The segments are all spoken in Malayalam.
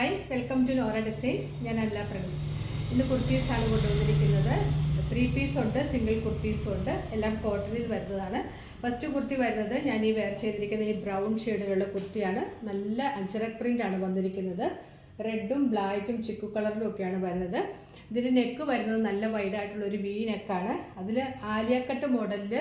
Hi welcome to Lora designs ഞാൻ അല്ല പ്രിൻസ് ഇന്ന് കുർത്തീസാണ് കൊണ്ടുവന്നിരിക്കുന്നത്. ത്രീ പീസ് ഉണ്ട് സിംഗിൾ കുർത്തീസും ഉണ്ട്. എല്ലാം കോട്ടണിൽ വരുന്നതാണ്. ഫസ്റ്റ് കുർത്തി വരുന്നത് ഞാൻ ഈ വെയർ ചെയ്തിരിക്കുന്ന ഈ ബ്രൗൺ ഷെയ്ഡിലുള്ള കുർത്തിയാണ്. നല്ല അഞ്ചറക് പ്രിന്റ് ആണ് വന്നിരിക്കുന്നത്. റെഡും ബ്ലാക്കും ചിക്കു കളറിലും ഒക്കെയാണ് വരുന്നത്. ഇതിന്റെ നെക്ക് വരുന്നത് നല്ല വൈഡായിട്ടുള്ള ഒരു വി നെക്കാണ് അതിൽ ആലിയക്കട്ട് മോഡലിൽ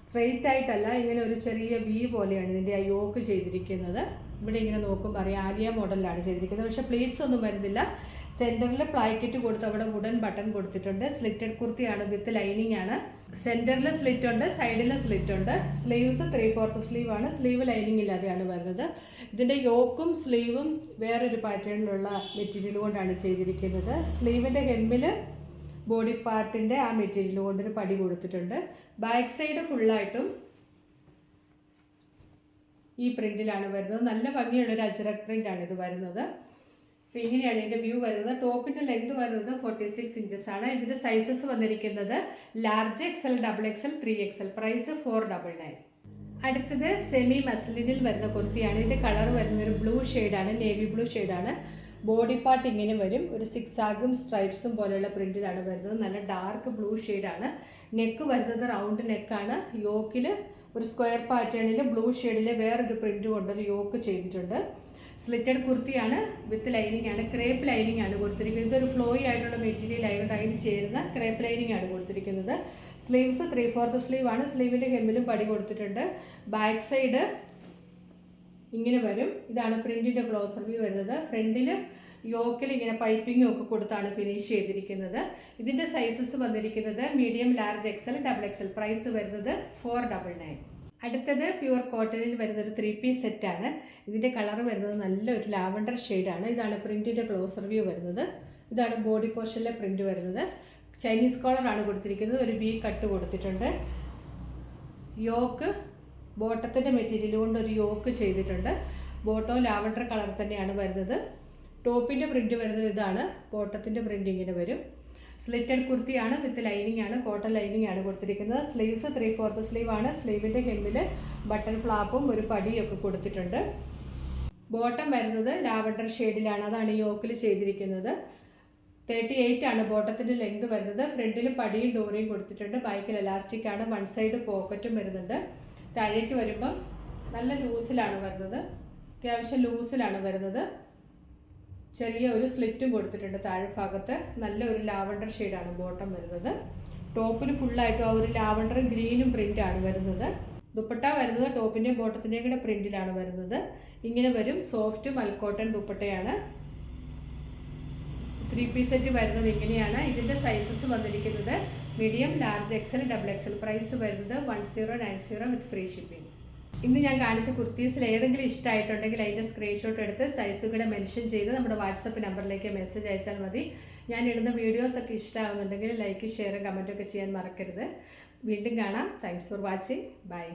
സ്ട്രെയിറ്റ് ആയിട്ടല്ല ഇങ്ങനെ ഒരു ചെറിയ വി പോലെയാണ് ഇതിന്റെ ആ യോക്ക് ചെയ്തിരിക്കുന്നത്. ഇവിടെ ഇങ്ങനെ നോക്കുമ്പോൾ അറിയാം ആലിയ മോഡലിലാണ് ചെയ്തിരിക്കുന്നത്. പക്ഷേ പ്ലീറ്റ്സ് ഒന്നും വരുന്നില്ല. സെന്ററിൽ പ്ലാക്കറ്റ് കൊടുത്ത് അവിടെ വുഡൻ ബട്ടൺ കൊടുത്തിട്ടുണ്ട്. സ്ലിറ്റഡ് കുർത്തിയാണ് വിത്ത് ലൈനിങ് ആണ്. സെന്ററിൽ സ്ലിറ്റ് ഉണ്ട് സൈഡിൽ സ്ലിറ്റ് ഉണ്ട്. സ്ലീവ്സ് ത്രീ ഫോർത്ത് സ്ലീവ് ആണ്. സ്ലീവ് ലൈനിങ് ഇല്ലാതെയാണ് വരുന്നത്. ഇതിന്റെ യോക്കും സ്ലീവും വേറൊരു പാറ്റേണിലുള്ള മെറ്റീരിയൽ കൊണ്ടാണ് ചെയ്തിരിക്കുന്നത്. സ്ലീവിന്റെ ഹെമ്മിൽ ബോഡി പാർട്ടിന്റെ ആ മെറ്റീരിയൽ കൊണ്ടൊരു പടി കൊടുത്തിട്ടുണ്ട്. ബാക്ക് സൈഡ് ഫുള്ളായിട്ടും ഈ പ്രിന്റിലാണ് വരുന്നത്. നല്ല ഭംഗിയുള്ള ഒരു അജ്രക് പ്രിന്റാണ് ഇത് വരുന്നത്. അപ്പോൾ ഇങ്ങനെയാണ് ഇതിന്റെ വ്യൂ വരുന്നത്. ടോപ്പിന്റെ ലെങ്ത് വരുന്നത് ഫോർട്ടി സിക്സ് ഇഞ്ചസ് ആണ്. ഇതിന്റെ സൈസസ് വന്നിരിക്കുന്നത് large XL double XL three XL price four double nine അടുത്തത് സെമി മസ്ലിനിൽ വരുന്ന കുർത്തിയാണ്. ഇതിന്റെ കളർ വരുന്ന ഒരു ബ്ലൂ ഷെയ്ഡാണ് നേവി ബ്ലൂ ഷെയ്ഡാണ് ബോഡി പാർട്ട് ഇങ്ങനെ വരും. ഒരു സിക്സ് ആഗും സ്ട്രൈപ്സും പോലെയുള്ള പ്രിന്റിലാണ് വരുന്നത്. നല്ല ഡാർക്ക് ബ്ലൂ ഷെയ്ഡാണ്. നെക്ക് വരുന്നത് റൗണ്ട് നെക്കാണ്. യോക്കിൽ ഒരു സ്ക്വയർ പാറ്റേണിൽ ബ്ലൂ ഷെയ്ഡിൽ വേറൊരു പ്രിന്റ് കൊണ്ടൊരു യോക്ക് ചെയ്തിട്ടുണ്ട്. സ്ലിറ്റഡ് കുർത്തിയാണ് വിത്ത് ലൈനിങ് ആണ് ക്രേപ്പ് ലൈനിങ് ആണ് കൊടുത്തിരിക്കുന്നത്. ഇതൊരു ഫ്ലോയി ആയിട്ടുള്ള മെറ്റീരിയൽ ആയതുകൊണ്ട് അതിന് ചേരുന്ന ക്രേപ്പ് ലൈനിങ് ആണ് കൊടുത്തിരിക്കുന്നത്. സ്ലീവ്സ് ത്രീ ഫോർത്ത് സ്ലീവ് ആണ് സ്ലീവിന്റെ ഹെമ്മിലും പടി കൊടുത്തിട്ടുണ്ട്. ബാക്ക് സൈഡ് ഇങ്ങനെ വരും. ഇതാണ് പ്രിന്റിന്റെ ക്ലോസർ വ്യൂ വരുന്നത്. ഫ്രണ്ടിൽ യോക്കിൽ ഇങ്ങനെ പൈപ്പിംഗും ഒക്കെ കൊടുത്താണ് ഫിനിഷ് ചെയ്തിരിക്കുന്നത്. ഇതിന്റെ സൈസസ് വന്നിരിക്കുന്നത് medium large XL double XL price വരുന്നത് ഫോർ ഡബിൾ നയൻ അടുത്തത് പ്യുവർ കോട്ടണിൽ വരുന്ന ഒരു ത്രീ പീസ് സെറ്റാണ് ഇതിന്റെ കളർ വരുന്നത് നല്ലൊരു ലാവണ്ടർ ഷെയ്ഡാണ് ഇതാണ് പ്രിന്റിന്റെ ക്ലോസർ വ്യൂ വരുന്നത്. ഇതാണ് ബോഡി പോർഷനിലെ പ്രിന്റ് വരുന്നത്. ചൈനീസ് കോളറാണ് കൊടുത്തിരിക്കുന്നത്. ഒരു വി കട്ട് കൊടുത്തിട്ടുണ്ട്. യോക്ക് ബോട്ടത്തിന്റെ മെറ്റീരിയൽ കൊണ്ട് ഒരു യോക്ക് ചെയ്തിട്ടുണ്ട്. ബോട്ടോ ലാവണ്ടർ കളർ തന്നെയാണ് വരുന്നത്. ടോപ്പിന്റെ പ്രിന്റ് വരുന്നത് ഇതാണ്. ബോട്ടത്തിന്റെ പ്രിന്റ് ഇങ്ങനെ വരും. സ്ലിറ്റഡ് കുർത്തിയാണ് വിത്ത് ലൈനിങ് ആണ്. കോട്ടൺ ലൈനിങ് ആണ് കൊടുത്തിരിക്കുന്നത്. സ്ലീവ്സ് ത്രീ ഫോർത്ത് സ്ലീവ് ആണ്. സ്ലീവിന്റെ ഹെമ്മിൽ ബട്ടൺ ഫ്ലാപ്പും ഒരു പടിയൊക്കെ കൊടുത്തിട്ടുണ്ട്. ബോട്ടം വരുന്നത് ലാവണ്ടർ ഷെയ്ഡിലാണ്. അതാണ് യോക്കിൽ ചെയ്തിരിക്കുന്നത്. തേർട്ടി എയ്റ്റ് ആണ് ബോട്ടത്തിന്റെ ലെങ്ത് വരുന്നത്. ഫ്രണ്ടിൽ പടിയും ഡോറിയും കൊടുത്തിട്ടുണ്ട്. ബാക്കിൽ എലാസ്റ്റിക് ആണ്. വൺ സൈഡ് പോക്കറ്റും വരുന്നുണ്ട്. താഴേക്ക് വരുമ്പം നല്ല ലൂസിലാണ് വരുന്നത്. അത്യാവശ്യം ലൂസിലാണ് വരുന്നത്. ചെറിയ ഒരു സ്ലിറ്റും കൊടുത്തിട്ടുണ്ട് താഴെ ഭാഗത്ത് നല്ല ഒരു ലാവണ്ടർ ഷെയ്ഡാണ് ബോട്ടം വരുന്നത്. ടോപ്പിന് ഫുള്ളായിട്ടും ആ ഒരു ലാവണ്ടറും ഗ്രീനും പ്രിന്റാണ് വരുന്നത്. ദുപ്പട്ട വരുന്നത് ടോപ്പിന്റെയും ബോട്ടത്തിന്റെയും കൂടെ പ്രിന്റിലാണ് വരുന്നത്. ഇങ്ങനെ വരും. സോഫ്റ്റ് മൽക്കോട്ടൺ ദുപ്പട്ടയാണ്. ത്രീ പീസ് സെറ്റ് വരുന്നത് ഇങ്ങനെയാണ്. ഇതിന്റെ സൈസസ് വന്നിരിക്കുന്നത് medium large XL double XL price വരുന്നത് one zero nine zero with free shipping ഇന്ന് ഞാൻ കാണിച്ച കുർത്തീസിൽ ഏതെങ്കിലും ഇഷ്ടമായിട്ടുണ്ടെങ്കിൽ അതിന്റെ സ്ക്രീൻഷോട്ട് എടുത്ത് സൈസുകൂടെ മെൻഷൻ ചെയ്ത് നമ്മുടെ വാട്സപ്പ് നമ്പറിലേക്ക് മെസ്സേജ് അയച്ചാൽ മതി. ഞാൻ ഇടുന്ന വീഡിയോസൊക്കെ ഇഷ്ടമാകുന്നുണ്ടെങ്കിൽ ലൈക്ക് ഷെയറും കമന്റൊക്കെ ചെയ്യാൻ മറക്കരുത്. വീണ്ടും കാണാം. Thanks for watching bye